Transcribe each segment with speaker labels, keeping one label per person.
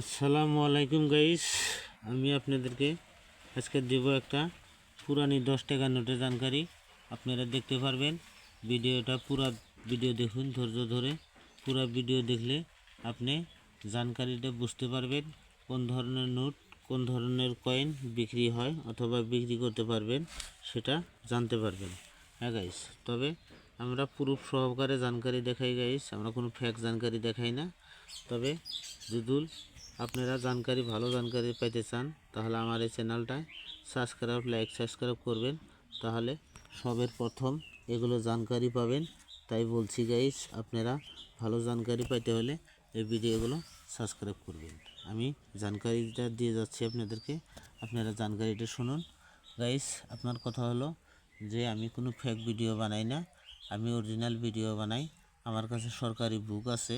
Speaker 1: আসসালামু আলাইকুম গাইস। আমি আপনাদেরকে আজকে দেব একটা পুরানি দশ টাকা নোটের জানকারি। আপনারা দেখতে পারবেন, ভিডিওটা পুরা ভিডিও দেখুন ধৈর্য ধরে। পুরা ভিডিও দেখলে আপনি জানকারিটা বুঝতে পারবেন, কোন ধরনের নোট, কোন ধরনের কয়েন বিক্রি হয় অথবা বিক্রি করতে পারবেন, সেটা জানতে পারবেন। হ্যাঁ গাইস, তবে আমরা প্রুফ সহকারে জানকারি দেখাই গাইস। আমরা কোনো ফ্যাক জানকারি দেখাই না। তবে যদুল আপনারা জানকারি, ভালো জানকারি পাইতে চান, তাহলে আমার এই চ্যানেলটায় সাবস্ক্রাইব লাইক সাবস্ক্রাইব করবেন। তাহলে সবের প্রথম এগুলো জানকারি পাবেন। তাই বলছি গাইস আপনারা ভালো জানকারি পাইতে হলে এই ভিডিওগুলো সাবস্ক্রাইব করবেন। আমি জানকারিটা দিয়ে যাচ্ছি আপনাদেরকে। আপনারা জানকারিটা শুনুন। গাইস আপনার কথা হলো যে আমি কোনো ফেক ভিডিও বানাই না। আমি অরিজিনাল ভিডিও বানাই। আমার কাছে সরকারি বুক আছে।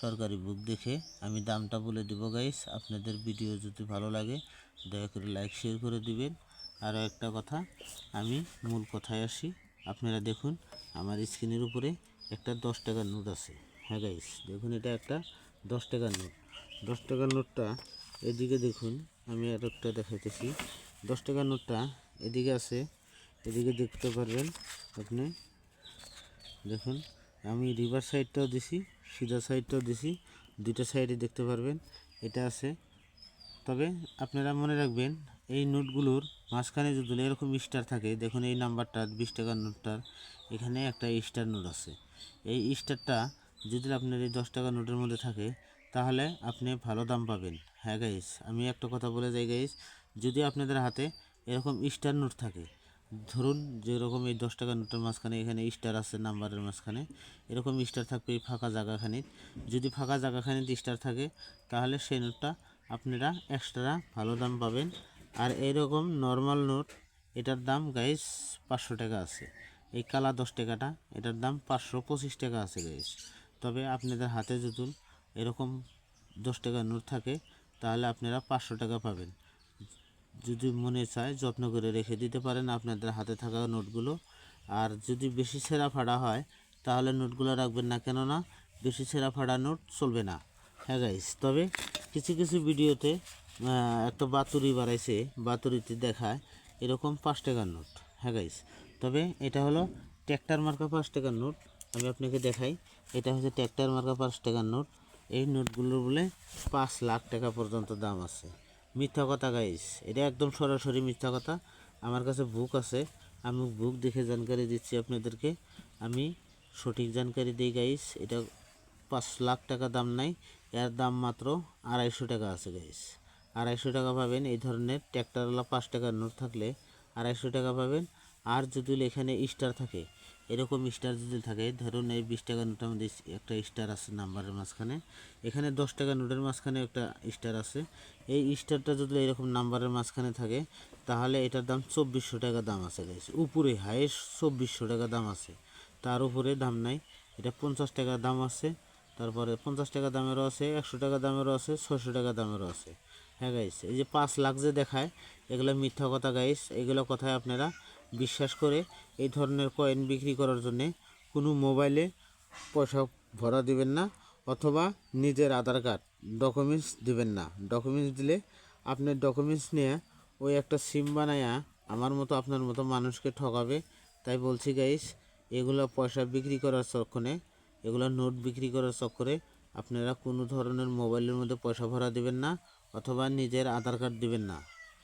Speaker 1: সরকারি বুক দেখে আমি দামটা বলে দেব গাইস আপনাদের ভিডিও যদি ভালো লাগে, দয়া করে লাইক শেয়ার করে দিবেন। আরও একটা কথা, আমি মূল কথায় আসি। আপনারা দেখুন, আমার স্ক্রিনের উপরে একটা দশ টাকার নোট আছে। হ্যাঁ গাইস দেখুন, এটা একটা দশ টাকার নোট দশ টাকার নোটটা এদিকে দেখুন, আমি আর একটা দেখাইতেছি। দশ টাকার নোটটা এদিকে আছে। এদিকে দেখতে পারবেন আপনি। দেখুন আমি রিভার সাইডটাও দিছি, সিধা সাইডটাও দিছি দুটো সাইডে দেখতে পারবেন, এটা আছে। তবে আপনারা মনে রাখবেন, এই নোটগুলোর মাঝখানে যদি এরকম স্টার থাকে, দেখুন এই নাম্বারটা, বিশ টাকার নোটটার, এখানে একটা স্টার নোট আছে। এই স্টারটা যদি আপনার এই দশ টাকার নোটের মধ্যে থাকে, তাহলে আপনি ভালো দাম পাবেন। হ্যাঁ গাইস আমি একটা কথা বলে যাই গাইস যদি আপনাদের হাতে এরকম স্টার নোট থাকে ধরুন যেরকম এই দশ টাকা নোটের মাঝখানে এখানে স্টার আছে, নাম্বারের মাঝখানে, এরকম স্টার থাকবে এই ফাঁকা জায়গাখানিত যদি ফাঁকা জায়গাখানিতে স্টার থাকে, তাহলে সেই নোটটা আপনারা এক্সট্রা ভালো দাম পাবেন। আর এইরকম নর্মাল নোট, এটার দাম গাইস পাঁচশো টাকা আছে। এই কালা দশ টাকাটা, এটার দাম পাঁচশো পঁচিশ টাকা আছে গাইস তবে আপনাদের হাতে যদি এরকম দশ টাকার নোট থাকে, তাহলে আপনারা পাঁচশো টাকা পাবেন। যদি মনে চায় যত্ন করে রেখে দিতে পারেন আপনাদের হাতে থাকা নোটগুলো। আর যদি বেশি ছেঁড়া ফাড়া হয়, তাহলে নোটগুলো রাখবেন না। কেননা, বেশি ছেঁড়া ফাড়া নোট চলবে না। হ্যাঁ গাইস তবে কিছু কিছু ভিডিওতে একটা বাতুরি বাড়াইছে বাতুরিতে দেখায় এরকম পাঁচ টাকার নোট। হ্যাঁ গাইস তবে এটা হলো ট্র্যাক্টর মার্কা পাঁচ টাকার নোট। আমি আপনাকে দেখাই, এটা হচ্ছে ট্র্যাক্টর মার্কা পাঁচ টাকার নোট। এই নোটগুলোর বলে পাঁচ লাখ টাকা পর্যন্ত দাম আছে। মিথ্যা কথা গাইস এটা একদম সরাসরি মিথ্যা কথা। আমার কাছে বুক আছে। আমি বুক দেখে জানকারি দিচ্ছি আপনাদেরকে। আমি সঠিক জানকারি দিই গাইস এটা পাঁচ লাখ টাকা দাম নাই। এর দাম মাত্র আড়াইশো টাকা আছে গাইস আড়াইশো টাকা পাবেন এই ধরনের ট্র্যাক্টরওয়ালা পাঁচ টাকার নোট থাকলে। আড়াইশো টাকা পাবেন। আর যদি এখানে স্টার থাকে। এরকম স্টার যদি থাকে। ধরুন এই বিশ টাকা নোটের মধ্যে একটা স্টার আছে নাম্বারের মাঝখানে। এখানে দশ টাকা নোটের মাঝখানে একটা স্টার আছে। এই স্টারটা যদি এরকম নাম্বারের মাঝখানে থাকে, তাহলে এটার দাম চব্বিশশো টাকা দাম আছে গাইস উপরে হাইয়েস্ট চব্বিশশো টাকা দাম আছে। তার উপরে দাম নাই। এটা পঞ্চাশ টাকা দাম আছে। তারপরে পঞ্চাশ টাকা দামেরও আছে, একশো টাকা দামেরও আছে, ছয়শো টাকা দামেরও আছে। হ্যাঁ গাইস এই যে পাঁচ লাখ যে দেখায়, এগুলো মিথ্যা কথা গাইস এগুলো কথায় আপনারা বিশ্বাস করে এই ধরনের কয়েন বিক্রি করার জন্যে কোনো মোবাইলে পয়সা ভরা দিবেন না অথবা নিজের আধার কার্ড ডকুমেন্টস দিবেন না। ডকুমেন্টস দিলে আপনার ডকুমেন্টস নিয়ে ওই একটা সিম বানায়া আমার মতো, আপনার মতো মানুষকে ঠকাবে। তাই বলছি গাইস এগুলো পয়সা বিক্রি করার চক্ষণে, এগুলো নোট বিক্রি করার চক্করে আপনারা কোনো ধরনের মোবাইলের মধ্যে পয়সা ভরা দিবেন না অথবা নিজের আধার কার্ড দিবেন না।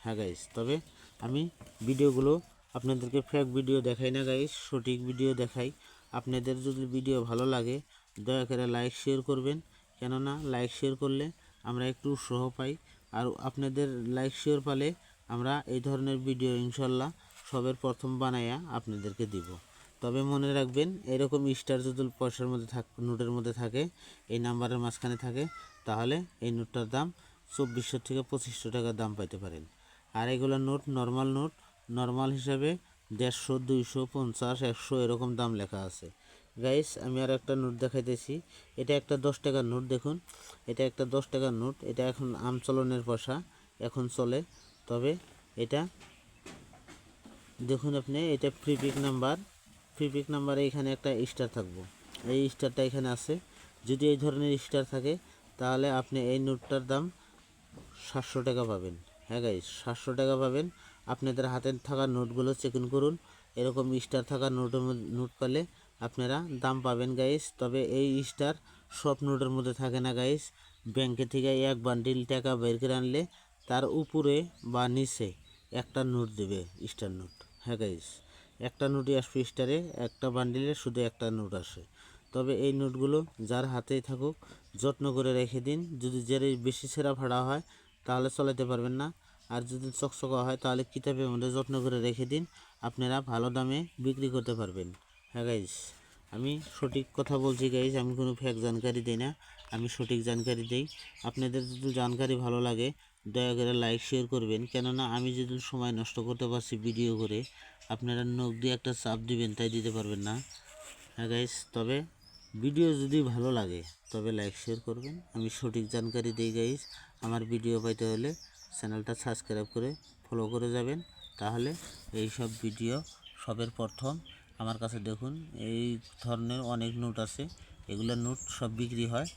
Speaker 1: হ্যাঁ গাইস তবে আমি ভিডিওগুলো আপনাদেরকে ফেক ভিডিও দেখাই না গাইস সঠিক ভিডিও দেখাই। আপনাদের যদি ভিডিও ভালো লাগে, দয়া করে লাইক শেয়ার করবেন। কেননা লাইক শেয়ার করলে আমরা একটু উৎসাহ পাই। আর আপনাদের লাইক শেয়ার পালে আমরা এই ধরনের ভিডিও ইনশাল্লাহ সবের প্রথম বানাইয়া আপনাদেরকে দিব। তবে মনে রাখবেন, এরকম স্টার যদি পয়সার মধ্যে থাক, নোটের মধ্যে থাকে, এই নাম্বারের মাঝখানে থাকে, তাহলে এই নোটটার দাম চব্বিশশো থেকে পঁচিশশো টাকা দাম পাইতে পারেন। আর এগুলো নোট নর্মাল নোট নর্মাল হিসাবে দেড়শো, দুইশো, পঞ্চাশ, একশো এরকম দাম লেখা আছে। গাইস আমি আর একটা নোট দেখাইতেছি। এটা একটা দশ টাকার নোট, দেখুন। এটা একটা দশ টাকার নোট। এটা এখন আমচলনের পয়সা এখন চলে। তবে এটা, দেখুন আপনি, এটা free pick number free pick নাম্বারে এখানে একটা স্টার থাকব। এই স্টারটা এখানে আছে। যদি এই ধরনের স্টার থাকে, তাহলে আপনি এই নোটটার দাম সাতশো টাকা পাবেন। হ্যাঁ গাইস সাতশো টাকা পাবেন। আপনাদের হাতে থাকা নোটগুলো চেক ইন করুন। এরকম স্টার থাকা নোটের নোট পেলে আপনারা দাম পাবেন গাইস তবে এই স্টার সব নোটের মধ্যে থাকে না গাইস ব্যাংকে থেকে এক বান্ডিল টাকা বের করে আনলে তার উপরে বা নিচে একটা নোট দেবে স্টার নোট হ্যাঁ গাইস একটা নোটই আসবে স্টারে একটা বান্ডিলে শুধু একটা নোট আসে। তবে এই নোটগুলো যার হাতেই থাকুক, যত্ন করে রেখে দিন। যদি জেরে বেশি সেরা ফাড়া হয়, তাহলে চলাতে পারবেন না। আর যদি চকচকা হয়, তাহলে কিতাবের মধ্যে যত্ন করে রেখে দিন। আপনারা ভালো দামে বিক্রি করতে পারবেন। হ্যাঁ গাইস আমি সঠিক কথা বলছি গাইস আমি কোনো ফেক জানকারি দিই না। আমি সঠিক জানকারি দিই। আপনাদের যদি জানকারি ভালো লাগে, দয়া করে লাইক শেয়ার করবেন। কেননা আমি যদি সময় নষ্ট করতে পারছি ভিডিও করে, আপনারা নখ দিয়ে একটা চাপ দিবেন, তাই দিতে পারবেন না। হ্যাঁ গাইস তবে ভিডিও যদি ভালো লাগে, তবে লাইক শেয়ার করবেন। আমি সঠিক জানকারি দিই গাইস আমার ভিডিও পাইতে হলে চ্যানেলটা সাবস্ক্রাইব করে ফলো করে যাবেন। তাহলে এই সব ভিডিও সবের প্রথম। আমার কাছে দেখুন, এই ধরনের অনেক নোট আছে। এগুলোর নোট সব বিক্রি হয়।